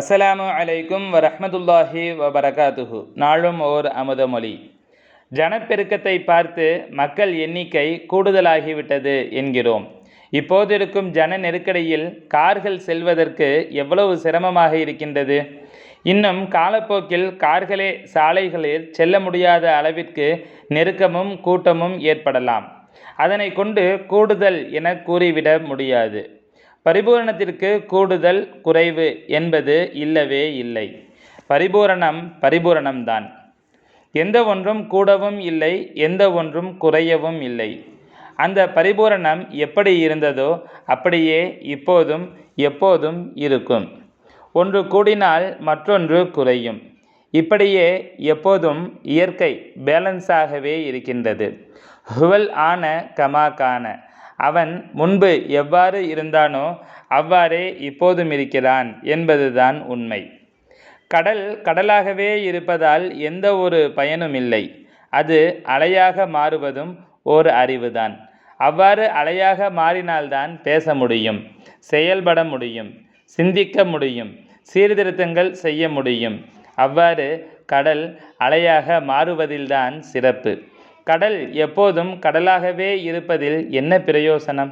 அஸ்ஸலாமு அலைக்கும் வரஹ்மத்துல்லாஹி வபரகாத்துஹு. நாளும் ஓர் அமுதமொழி ஜனப்பெருக்கத்தை பார்த்து மக்கள் எண்ணிக்கை கூடுதலாகிவிட்டது என்கிறோம். இப்போது இருக்கும் ஜன நெருக்கடியில் கார்கள் செல்வதற்கு எவ்வளவு சிரமமாக இருக்கின்றது? இன்னும் காலப்போக்கில் கார்களே சாலைகளில் செல்ல முடியாத அளவிற்கு நெருக்கமும் கூட்டமும் ஏற்படலாம். அதனை கொண்டு கூடுதல் என கூறிவிட முடியாது. பரிபூரணத்திற்கு கூடுதல் குறைவு என்பது இல்லவே இல்லை. பரிபூரணம் பரிபூரணம்தான். எந்த ஒன்றும் கூடவும் இல்லை எந்த ஒன்றும் குறையவும் இல்லை. அந்த பரிபூரணம் எப்படி இருந்ததோ அப்படியே இப்போதும் எப்போதும் இருக்கும். ஒன்று கூடினால் மற்றொன்று குறையும். இப்படியே எப்போதும் இயற்கை பேலன்ஸாகவே இருக்கின்றது. ஹுவல் ஆன கமா கான அவன் முன்பு எவ்வாறு இருந்தானோ அவ்வாறே இப்போதும் இருக்கிறான் என்பதுதான் உண்மை. கடல் கடலாகவே இருப்பதால் எந்த ஒரு பயனும் இல்லை. அது அலையாக மாறுவதும் ஓர் அறிவுதான். அவ்வாறு அலையாக மாறினால்தான் பேச முடியும் செயல்பட முடியும் சிந்திக்க முடியும் சீர்திருத்தங்கள் செய்ய முடியும். அவ்வாறு கடல் அலையாக மாறுவதில்தான் சிறப்பு. கடல் எப்போதும் கடலாகவே இருப்பதில் என்ன பிரயோசனம்?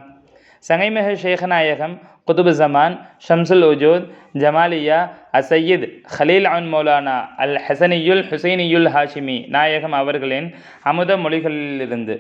சங்கைமிக ஷேகநாயகம் குதுபு ஜமான் ஷம்சுல் உஜூத் ஜமாலியா அசையீத் ஹலீல் அன் மௌலானா அல் ஹசனியுல் ஹுசைனியுல் ஹாஷிமி நாயகம் அவர்களின் அமுத மொழிகளிலிருந்து.